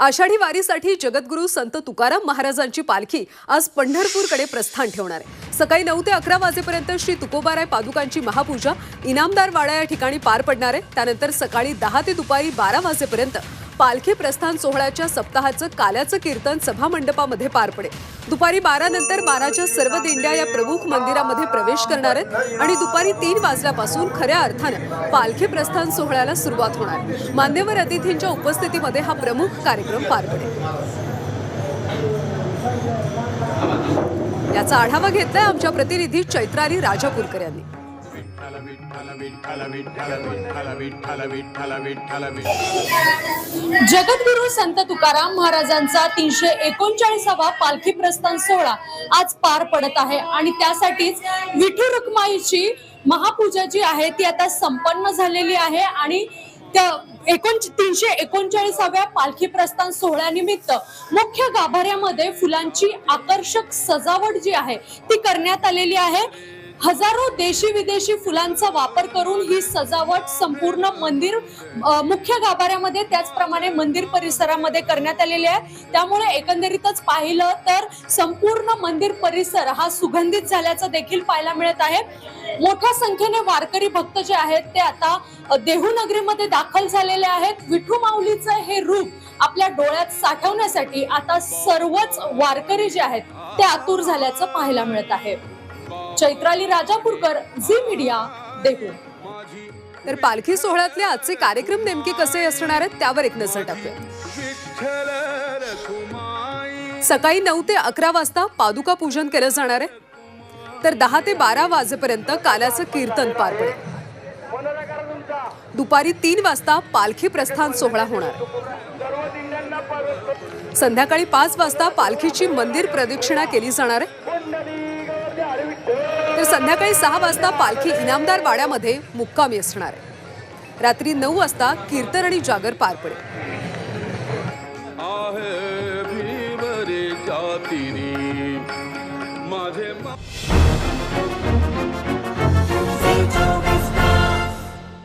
आषाढी वारीसाठी जगद्गुरू संत तुकाराम महाराजांची पालखी आज पंढरपूरकडे प्रस्थान ठेवणार आहे. सकाळी नऊ ते अकरा वाजेपर्यंत श्री तुकोबाराय पादुकांची महापूजा इनामदार वाडा या ठिकाणी पार पडणार आहे. त्यानंतर सकाळी दहा ते दुपारी बारा वाजेपर्यंत पालखी प्रस्थान सोहळ्याच्या सप्ताहाचं काल्याचं कीर्तन सभा मंडपामध्ये पार पडेल. दुपारी बारा नंतर बाराच्या सर्व दिंड्या या प्रमुख मंदिरामध्ये प्रवेश करणार आहेत आणि दुपारी तीन वाजल्यापासून खऱ्या अर्थानं पालखी प्रस्थान सोहळ्याला सुरुवात होणार मान्यवर अतिथींच्या उपस्थितीमध्ये हा प्रमुख कार्यक्रम पार पडेल. याचा आढावा घेतलाय आमच्या प्रतिनिधी चैत्राली राजापूरकर यांनी. विठ्ठल विठ्ठल विठ्ठल विठ्ठल विठ्ठल विठ्ठल विठ्ठल विठ्ठल संत तुकाराम महाराजांचा तीनशे एकोणचाळीसावा पालखी प्रस्थान सोहळा आज पार पडत आहे. आणि त्यासाठीच विठू रुक्माईची महापूजा जी आहे ती आता संपन्न झालेली आहे. आणि त्या एकोण तीनशे एकोणचाळीसाव्या पालखी प्रस्थान सोहळ्यानिमित्त मुख्य गाभाऱ्यामध्ये फुलांची आकर्षक सजावट जी आहे ती करण्यात आलेली आहे. हजारो देशी विदेशी फुलांचा वापर करून ही सजावट संपूर्ण मंदिर मुख्य गाभाऱ्यामध्ये त्याचप्रमाणे मंदिर परिसरामध्ये करण्यात आलेली आहे. त्यामुळे एकंदरीतच पाहिलं तर संपूर्ण मंदिर परिसर हा सुगंधित झाल्याचं देखील पाहायला मिळत आहे. मोठ्या संख्येने वारकरी भक्त जे आहेत ते आता देहूनगरीमध्ये दाखल झालेले आहेत. विठू माऊलीचं हे रूप आपल्या डोळ्यात साठवण्यासाठी आता सर्वच वारकरी जे आहेत ते आतुर झाल्याचं पाहायला मिळत आहे. Chaitrali Rajapurkar Zee media Dehu. तर पालखी सोहळ्यातले आजचे कार्यक्रम नेमके कसे असणार आहेत त्यावर एक नजर टाकूया. सकाळी नऊ ते अकरा वाजता पादुका पूजन केलं जाणार आहे. तर दहा ते बारा वाजेपर्यंत काल्याचं कीर्तन पार पडेल. दुपारी तीन वाजता पालखी प्रस्थान सोहळा होणार. संध्याकाळी पाच वाजता पालखीची मंदिर प्रदक्षिणा केली जाणार आहे. तर संध्याकाळी सहा वाजता पालखी इनामदार वाड्यामध्ये मुक्कामी असणार आहे. रात्री नऊ वाजता कीर्तन आणि जागर पार पडेल.